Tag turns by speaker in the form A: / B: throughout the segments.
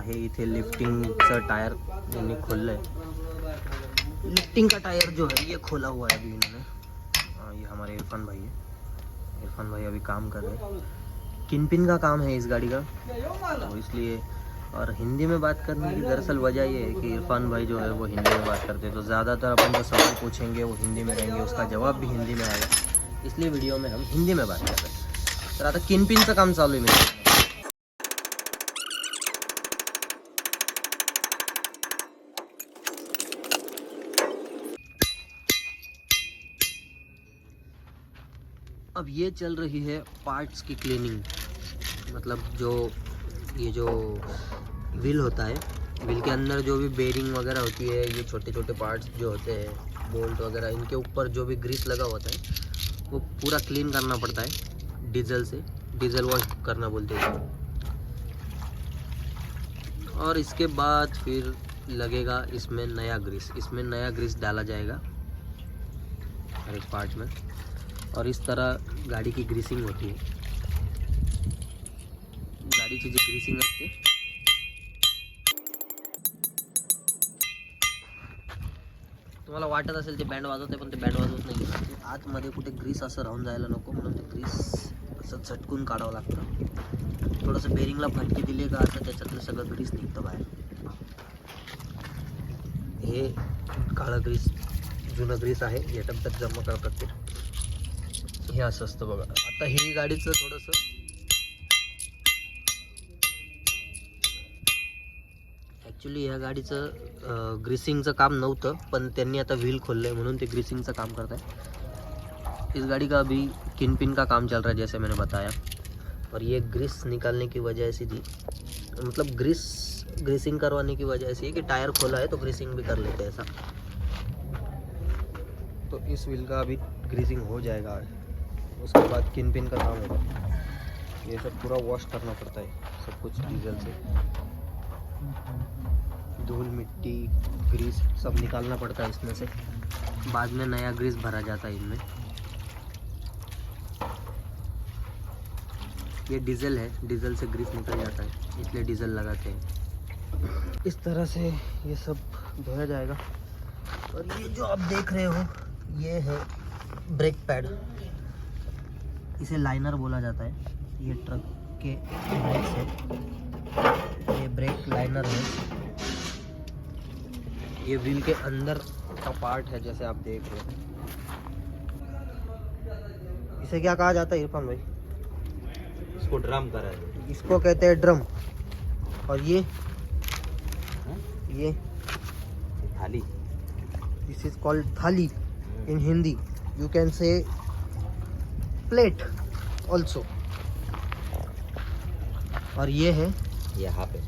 A: हे इथे लिफ्टिंगचं टायर यांनी खोललं है लिफ्टिंग का टायर जो है ये खोला हुआ है अभी इन्होंने. हाँ, ये हमारे इरफान भाई है. इरफान भाई अभी काम कर रहे हैं. किन पिन का काम है इस गाड़ी का. तो इसलिए और हिंदी में बात करने की दरअसल वजह ये है कि इरफान भाई जो है वो हिंदी में बात करते हैं. तो ज़्यादातर अपन जो सवाल पूछेंगे वो हिंदी में रहेंगे. उसका जवाब भी हिंदी में आएगा. इसलिए वीडियो में हम हिंदी में बात कर रहे हैं. तर आता किनपिनचं काम चालू आहे मित्रांनो अब ये चल रही है पार्ट्स की क्लीनिंग मतलब जो, ये जो व्हील होता है व्हील के अंदर जो भी बेरिंग वगैरह होती है, ये छोटे छोटे पार्ट्स जो होते हैं बोल्ट वगैरह, इनके ऊपर जो भी ग्रीस लगा होता है, वो पूरा क्लीन करना पड़ता है डीजल से डीजल वॉश करना बोलते हैं। और इसके बाद फिर लगेगा इसमें नया ग्रीस इसमें नया ग्रीस डाला जाएगा, हर एक पार्ट में। और इस तरह गाड़ी की ग्रीसिंग होती है। गाडीची जी ग्रीसिंग असते तुम्हाला वाटत असेल ते बँड वाजवते पण ते बँड वाजवत नाही आतमध्ये कुठे ग्रीस असं राहून जायला नको म्हणून ते ग्रीस असं झटकून काढावं लागतं. थोडंसं बेरिंगला फटके दिले का असं त्याच्यातलं सगळं ग्रीस निघतं बाहेर. हे काळं ग्रीस जुनं ग्रीस आहे या टप्प्यात जमा करतात ते हे असं असतं बघा. आता ही गाडीचं थोडंसं ॲक्च्युली ह्या गाडीचं ग्रीसिंगचं काम नव्हतं पण त्यांनी आता व्हील खोललं आहे म्हणून ते ग्रीसिंगचं काम करत आहे इस गाड़ी का अभी किन पिन का काम चल रहा है जैसे मैंने बताया. और ये ग्रीस निकालने की वजह ऐसी थी. मतलब ग्रीस ग्रीसिंग करवाने की वजह ऐसी है कि टायर खोला है तो ग्रीसिंग भी कर लेते हैं ऐसा। तो इस व्हील का अभी ग्रीसिंग हो जाएगा। उसके बाद किन पिन का काम होगा? ये सब पूरा वॉश करना पड़ता है, सब कुछ डीजल से। धूल, मिट्टी ग्रीस सब निकालना पड़ता है इसमें से। बाद में नया ग्रीस भरा जाता है इनमें। ये डीजल है डीजल से ग्रीस निकल जाता है, इसलिए डीजल लगाते हैं। इस तरह से ये सब धोया जाएगा। और ये जो आप देख रहे हो, ये है ब्रेक पैड इसे लाइनर बोला जाता है। ये ट्रक के ब्रेक्स है ये ब्रेक लाइनर है। ये व्हील के अंदर का पार्ट है जैसे आप देख रहे हो। इसे क्या कहा जाता है इरफान भाई?
B: इसको ड्रम करा है।
A: इसको कहते हैं ड्रम और ये? ये।
B: Thali.
A: This is called thali in Hindi you can say plate also और ये है
B: ये हाफ है।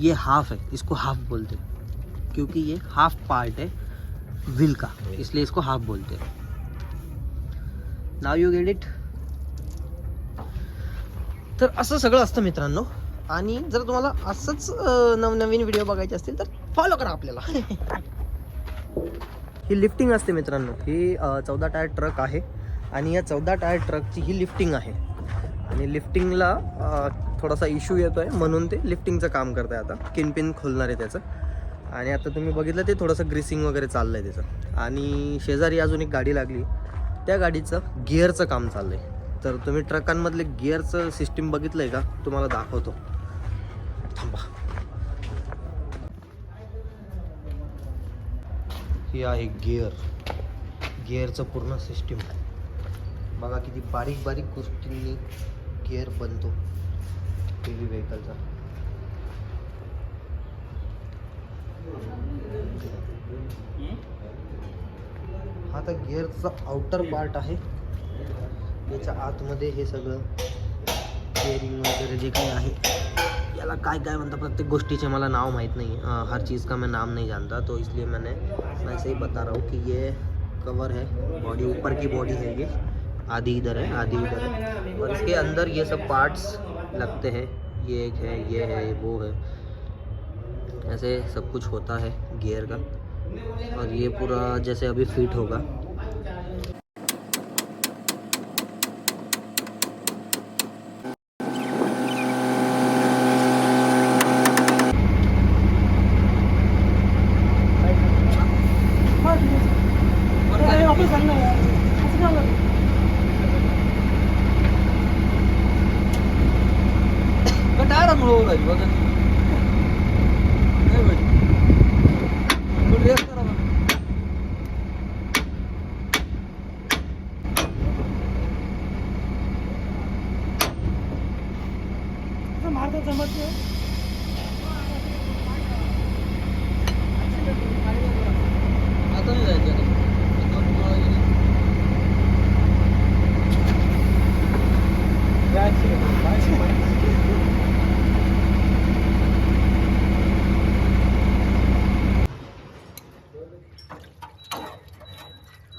A: ये हाफ है इसको हाफ बोलते हैं क्योंकि ये हाफ पार्ट है व्हील का इसलिए इसको हाफ बोलते हैं। नाव यू गेट इट तर असं सगळं असतं मित्रांनो आणि जर तुम्हाला असंच नवनवीन व्हिडिओ बघायचे असतील तर फॉलो करा आपल्याला. ही लिफ्टिंग असते मित्रांनो ही चौदा टायर ट्रक आहे. आणि या चौदा टायर ट्रकची ही लिफ्टिंग आहे. आणि लिफ्टिंगला थोडासा इश्यू येतो आहे म्हणून ते लिफ्टिंगचं काम करत आहे आता. किनपिन खोलणार आहे त्याचं. आणि आता तुम्ही बघितलं ते थोडंसं ग्रीसिंग वगैरे चाललं आहे त्याचं. आणि शेजारी अजून एक गाडी लागली. त्या गाडीचं गिअरचं काम चाललं आहे तर तुम्ही ट्रकांमधले गिअरचं सिस्टीम बघितलं आहे का? तुम्हाला दाखवतो. थांबा. ही आहे गिअर गिअरचं पूर्ण सिस्टीम आहे बघा किती बारीक बारीक गोष्टींनी गिअर बनतो हेवी व्हेकलचा हा तर गिअरचा आउटर पार्ट आहे. याच्या आतमध्ये हे सगळं गिअरिंग वगैरे जे काही आहे याला काय काय म्हणतात प्रत्येक गोष्टीचे मला नाव माहीत नाही. हर चीज़ का मैं नाम नहीं जानता तो इसलिए मैंने मैं ऐसे ही बता रहा हूँ कि ये कवर है बॉडी ऊपर की बॉडी है ये. आधी इधर है, आधी उधर है। और इसके अंदर ये सब पार्ट्स लगते हैं। ये एक है, ये है, ये वो है। ऐसे सब कुछ होता है गियर का। और ये पूरा जैसे अभी फिट होगा।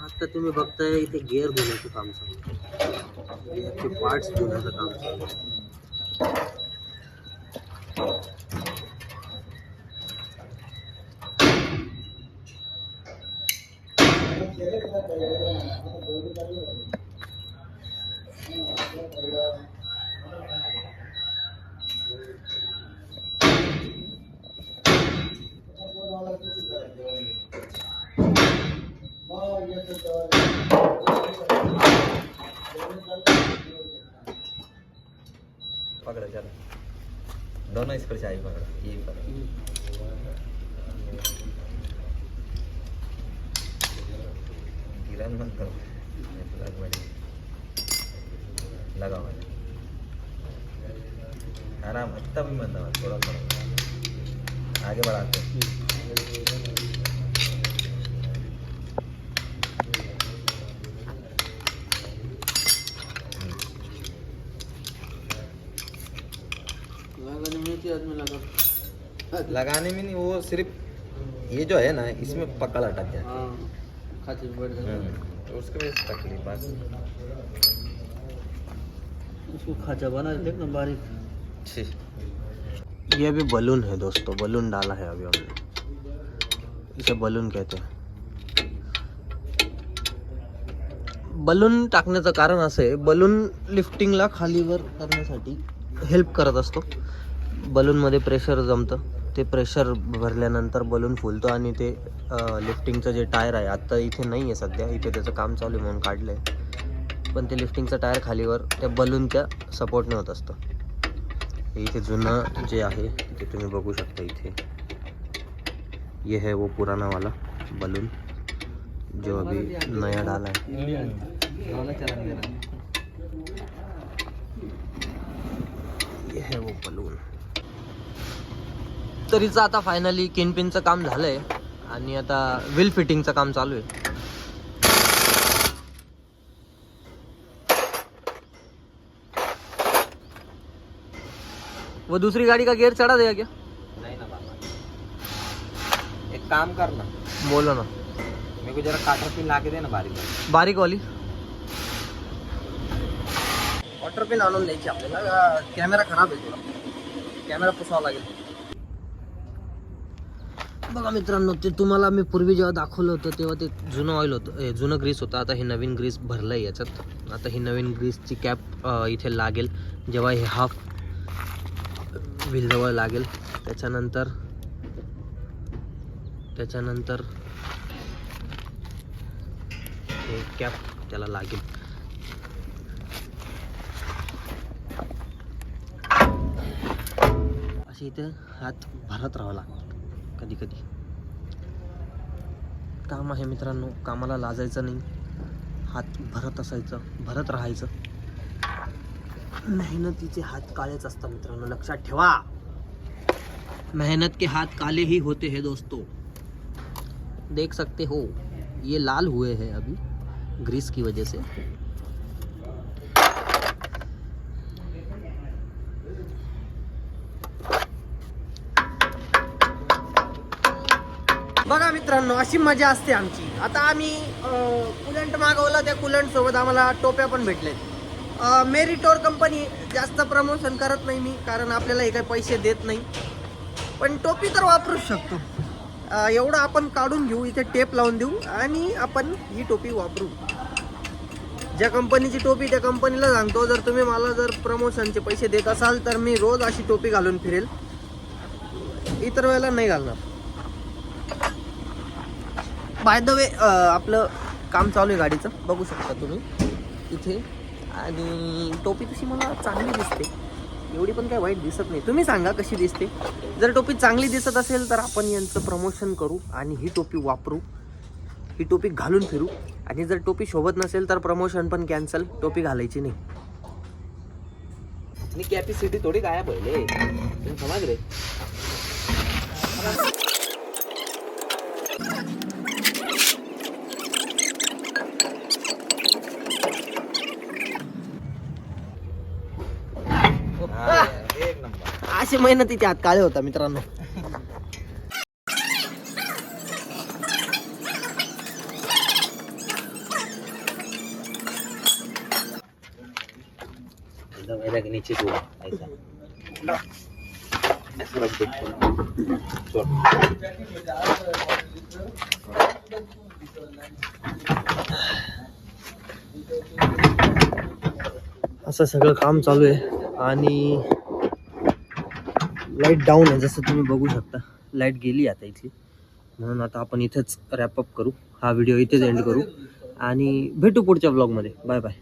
A: आता तुम्ही बघताय इथे गिअर धुण्याचं काम चालू गिअरचे पार्ट्स धुण्याचं काम चालू आहे
B: पकड़ा चलो दोनों इस पर चाहिए पकड़ा ये पकड़ा. गिरन मत करो लग बड़ी लगा मैंने आराम इतना भी मत थोड़ा थोड़ा. आगे बढ़ाते. हैं।
A: लगाने में थी आदमी लगा।
B: लगाने में नहीं वो सिर्फ ये जो है ना इसमें पकड़ अटक जाती है।
A: खाते में बैठ जाता।
B: हम्म, तो उसके वजह से तकलीफ बात
A: उसको खाचा बना देख ना बारीक।
B: छी
A: ये भी बलून है दोस्तों बलून डाला है अभी हमने। इसे बलून कहते हैं। बलून टाकण्याचं कारण असं आहे बलून लिफ्टिंगला खालीवर करण्यासाठी हेल्प करत असतो. बलूनमध्ये प्रेशर जमतं. ते प्रेशर भरल्यानंतर बलून फुलतो आणि ते लिफ्टिंगचं जे टायर आहे आत्ता इथे नाही आहे सध्या. इथे त्याचं काम चालू आहे म्हणून काढलं आहे पण ते लिफ्टिंगचं टायर खालीवर त्या बलूनच्या सपोर्टने होत असतं. इथे जुनं जे आहे ते तुम्ही बघू शकता इथे. ये है वो पुराना वाला बलून जो अभी नया डाला है ये है वो बलून तरीचं आता फायनली किनपिनचं काम झालंय. आणि आता व्हील फिटिंगचं काम चालू आहे. वो दूसरी गाड़ी का गियर चढ़ा देगा क्या?
B: नहीं ना बाबा. एक काम कर ना.
A: बोलो ना.
B: मेरे को जरा काटर पिन ला के दे ना बारीक।
A: बारीक वाली. वॉटर पिन आणून द्यायची आपल्याला. कॅमेरा खराब आहे थोडा कॅमेरा पुसावा लागेल. बघा मित्रांनो ते तुम्हाला मी पूर्वी जेव्हा दाखवलं होतं तेव्हा ते जुनं ऑइल होतं. जुनं ग्रीस होतं. आता हे नवीन ग्रीस भरलं आहे याच्यात. आता ही नवीन ग्रीसची कॅप इथे लागेल. जेव्हा हे हाफ व्हीलजवळ लागेल त्याच्यानंतर त्याच्यानंतर हे कॅप त्याला लागेल. असे इथे हात भरत राहावं लागतं. कधी कधी काम आहे मित्रांनो कामाला लाजायचं नाही. हात भरत असायचं भरत राहायचं. मेहनतीचे हात काळेच असतात मित्रांनो लक्षात ठेवा. मेहनत के हाथ काले ही होते हैं दोस्तों. देख सकते हो ये लाल हुए हैं अभी ग्रीस की वजह से बघा मित्रांनो अशी मजा असते आमची. आता आम्ही कुलंट मागवला त्या कुलंट सोबत आम्हाला टोप्या पण भेटल्यात मेरिटोर कंपनी जास्त प्रमोशन करत नाही मी कारण आपल्याला हे काही पैसे देत नाही. पण टोपी तर वापरूच शकतो. एवढं आपण काढून घेऊ इथे टेप लावून देऊ आणि आपण ही टोपी वापरू. ज्या कंपनीची टोपी त्या कंपनीला सांगतो जर तुम्ही मला जर प्रमोशनचे पैसे देत असाल तर मी रोज अशी टोपी घालून फिरेल. इतर वेळेला नाही घालणार. बाय द वे आपलं काम चालू आहे गाडीचं. बघू शकता तुम्ही. इथे. आणि टोपी तशी मला चांगली दिसते. एवढी पण काही वाईट दिसत नाही. तुम्ही सांगा कशी दिसते. जर टोपी चांगली दिसत असेल तर आपण यांचं प्रमोशन करू आणि ही टोपी वापरू. ही टोपी घालून फिरू. आणि जर टोपी शोभत नसेल तर प्रमोशन पण कॅन्सल टोपी घालायची नाही.
B: आणि कॅपॅसिटी थोडी गायब आहे तुम्ही समज रे
A: असे मेहनतीचे हात काळे होता मित्रांनो.
B: नीचे ऐसा
A: असं सगळं काम चालू आहे. आणि लाइट डाऊन आहे जसं तुम्ही बघू शकता. लाइट गेली आता इथली. म्हणून आता आपण इथेच रॅपअप करू. हा व्हिडिओ इथेच एंड करू. आणि भेटू पुढच्या ब्लॉगमध्ये बाय बाय